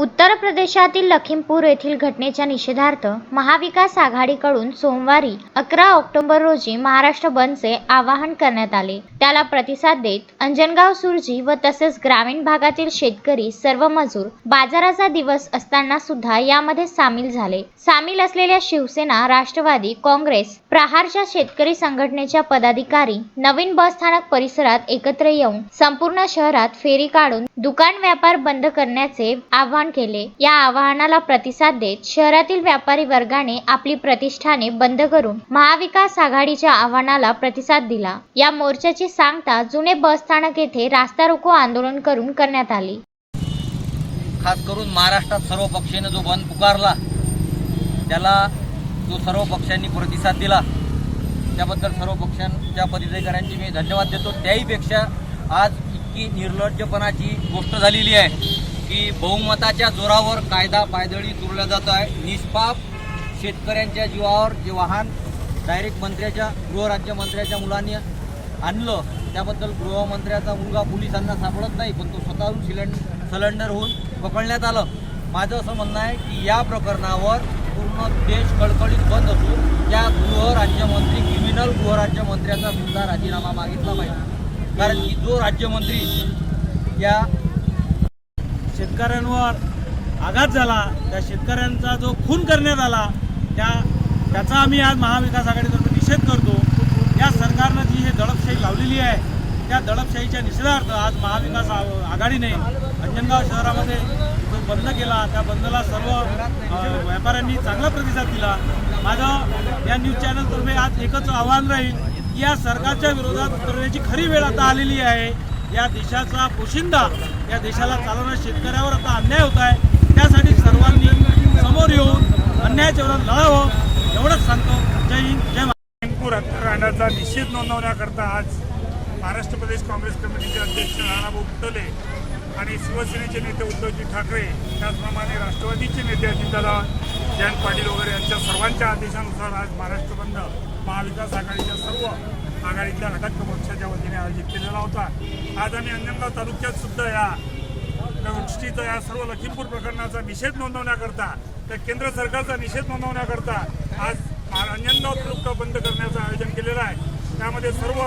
उत्तर प्रदेशातील लखीमपूर येथील घटनेच्या निषेधार्थ महाविकास आघाडीकडून सोमवारी अकरा ऑक्टोबर रोजी महाराष्ट्र बंदचे आवाहन करण्यात आले. त्याला प्रतिसाद देत अंजनगाव सुरजी व तसेच ग्रामीण भागातील शेतकरी सर्व मजूर बाजाराचा दिवस असताना सुद्धा यामध्ये सामील झाले. सामील असलेल्या शिवसेना राष्ट्रवादी काँग्रेस प्रहारच्या शेतकरी संघटनेच्या पदाधिकारी नवीन बस स्थानक परिसरात एकत्र येऊन संपूर्ण शहरात फेरी काढून दुकान व्यापार बंद करण्याचे आवाहन केले. या आवाहनाला प्रतिसाद देत शहरातील व्यापारी वर्गाने आपली प्रतिष्ठाने बंद करून महाविकास आघाडीच्या आव्हानाला प्रतिसाद दिला. या मोर्चाची सांगता जुने बस स्थानक येथे रास्ता रोको आंदोलन करून करण्यात आली. खास करून महाराष्ट्रात सर्व पक्षाने जो बंद पुकारला त्याला जो सर्व पक्षांनी प्रतिसाद दिला त्याबद्दल सर्व पक्षांच्या पदाधिकाऱ्यांची मी धन्यवाद देतो. त्याहीपेक्षा आज इतकी निर्लज्जपणाची गोष्ट झालेली आहे. की बहुमताच्या जोरावर कायदा पायदळी तुरला जात आहे. निष्पाप शेतकऱ्यांच्या जीवावर जे वाहन डायरेक्ट मंत्र्याच्या गृहराज्यमंत्र्याच्या मुलांनी आणलं त्याबद्दल गृहमंत्र्याचा मुलगा पोलिसांना सापडत नाही पण तो स्वतःहून सिलेंड सिलेंडर होऊन पकडण्यात आलं. माझं असं म्हणणं आहे की या प्रकरणावर पूर्ण देश कळकळीत बंद असून त्या गृहराज्यमंत्री क्रिमिनल गृहराज्यमंत्र्याचा सुद्धा राजीनामा मागितला पाहिजे. कारण की जो राज्यमंत्री या शेतकऱ्यांवर आघात झाला त्या शेतकऱ्यांचा जो खून करण्यात आला त्या त्याचा आम्ही आज महाविकास आघाडीतर्फे निषेध करतो. या सरकारनं जी हे दडपशाही लावलेली आहे त्या दडपशाहीच्या निषेधार्थ आज महाविकास आघाडीने अंजनगाव शहरामध्ये जो बंद केला त्या बंदला सर्व व्यापाऱ्यांनी चांगला प्रतिसाद दिला. माझं या न्यूज चॅनलतर्फे आज एकच आव्हान राहील की या सरकारच्या विरोधात करण्याची खरी वेळ आता आलेली आहे. या देशाचा पोशिंदा या देशाला चालवणाऱ्या शेतकऱ्यावर आता अन्याय होत आहे. त्यासाठी सर्वांनी समोर येऊन अन्यायाच्या विरोधात लढावं एवढंच सांगतो. जय हिंद जय महाराष्ट्र. हत्याकांडाचा निषेध नोंदवण्याकरता आज महाराष्ट्र प्रदेश काँग्रेस कमिटीचे अध्यक्ष नानाभाऊ पुतले आणि शिवसेनेचे नेते उद्धवजी ठाकरे त्याचप्रमाणे राष्ट्रवादीचे नेते अजितदादा जयंत पाटील वगैरे यांच्या सर्वांच्या आदेशानुसार आज महाराष्ट्र बंद. महाविकास आघाडीच्या सर्व आघाडीतल्या घटक पक्षाच्या वतीने आयोजित केलेला होता. आज आम्ही अंजनगाव तालुक्यात सुद्धा या त्या गोष्टीचा या सर्व लखीमपूर प्रकरणाचा निषेध नोंदवण्याकरता त्या केंद्र सरकारचा निषेध नोंदवण्याकरता आज अंजनगाव तालुका बंद करण्याचं आयोजन केलेलं आहे. त्यामध्ये सर्व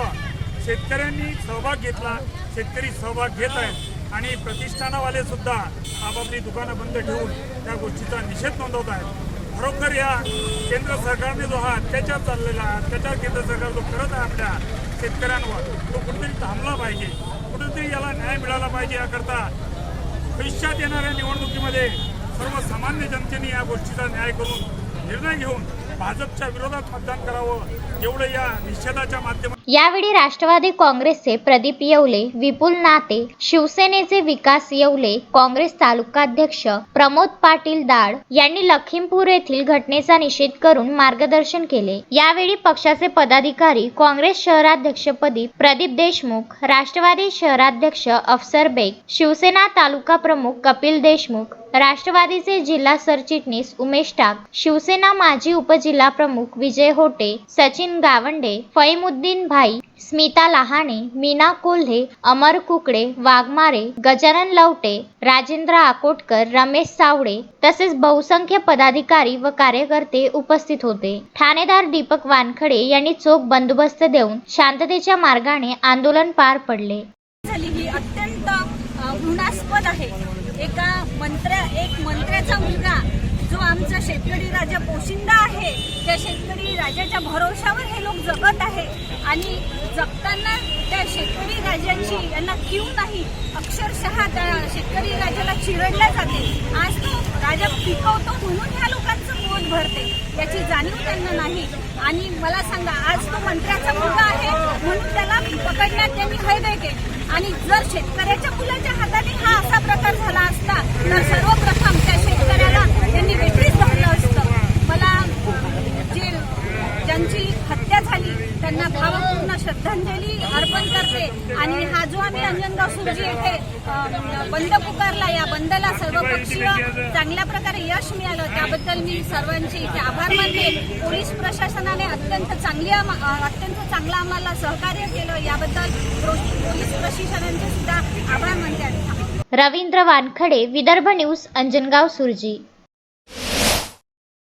शेतकऱ्यांनी सहभाग घेतला शेतकरी सहभाग घेत आहेत आणि प्रतिष्ठानवाले सुद्धा आपापली दुकानं बंद ठेवून त्या गोष्टीचा निषेध नोंदवत आहेत. खरोखर या केंद्र सरकारने जो हा अत्याचार चाललेला आहे अत्याचार केंद्र सरकार जो करत आहे आपल्या शेतकऱ्यांवर तो कुठेतरी थांबला पाहिजे. कुठेतरी याला न्याय मिळाला पाहिजे याकरता भविष्यात येणाऱ्या निवडणुकीमध्ये सर्वसामान्य जनतेने या गोष्टीचा न्याय करून निर्णय घेऊन भाजपच्या विरोधात मतदान करावं एवढं या निषेधाच्या माध्यमात यावेळी राष्ट्रवादी काँग्रेसचे प्रदीप येवले विपुल नाते शिवसेनेचे विकास येवले काँग्रेस तालुकाध्यक्ष प्रमोद पाटील दाड यांनी लखीमपूर येथील घटनेचा निषेध करून मार्गदर्शन केले. यावेळी पक्षाचे पदाधिकारी काँग्रेस शहराध्यक्षपदी प्रदीप देशमुख राष्ट्रवादी शहराध्यक्ष अफसर बेग शिवसेना तालुका प्रमुख कपिल देशमुख राष्ट्रवादीचे जिल्हा सरचिटणीस उमेश टाक शिवसेना माजी उपज प्रमुख विजय होटे सचिन गावंडे फईमुद्दीन भाई स्मिता लहाणे मीना कोल्हे अमर कुकडे वाघमारे गजानन लवटे राजेंद्र आकोटकर रमेश सावडे तसेच बहुसंख्य पदाधिकारी व कार्यकर्ते उपस्थित होते. ठाणेदार दीपक वानखडे यांनी चोख बंदोबस्त देऊन शांततेच्या मार्गाने आंदोलन पार पडले. झाली ही अत्यंत घृणास्पद आहे. एका मंत्र्या एक मंत्र्याचा मुलगा जो आमचा शेतकरी राजा पोशिंदा आहे त्या शेतकरी राजाच्या भरोशावर हे लोक जगत आहे. आणि जगताना त्या शेतकरी राजांची यांना क्यू नाही. अक्षरशः त्या शेतकरी राजाला चिरडल्या जाते. आज तो राजा पिकवतो म्हणून ह्या लोकांचं पोट भरते. याची जाणीव त्यांना नाही. आणि मला सांगा आज तो मंत्र्याचा मुलगा आहे म्हणून त्याला पकडण्यात त्यांनी हयदय केली. आणि जर शेतकऱ्याच्या मुलाच्या हाताने हा असा प्रकार झाला असता तर सर्वप्रथम त्या शेतकऱ्याला त्यांनी वेगळीच धरलं असतं. मला जे ज्यांची हत्या झाली त्यांना भावक श्रद्धांजली अर्पण करते. आणि हा जो आम्ही अंजनगाव सुरजी येथे बंद पुकारला या बंदला सर्वपक्षीय चांगल्या प्रकारे यश मिळालं. त्याबद्दल मी सर्वांचे इथे आभार मानते. पोलीस प्रशासनाने अत्यंत चांगली अत्यंत चांगलं आम्हाला सहकार्य केलं. याबद्दल पोलीस प्रशासनाचे सुद्धा आभार मानते रवींद्र वानखडे विदर्भ न्यूज अंजनगाव सुरजी.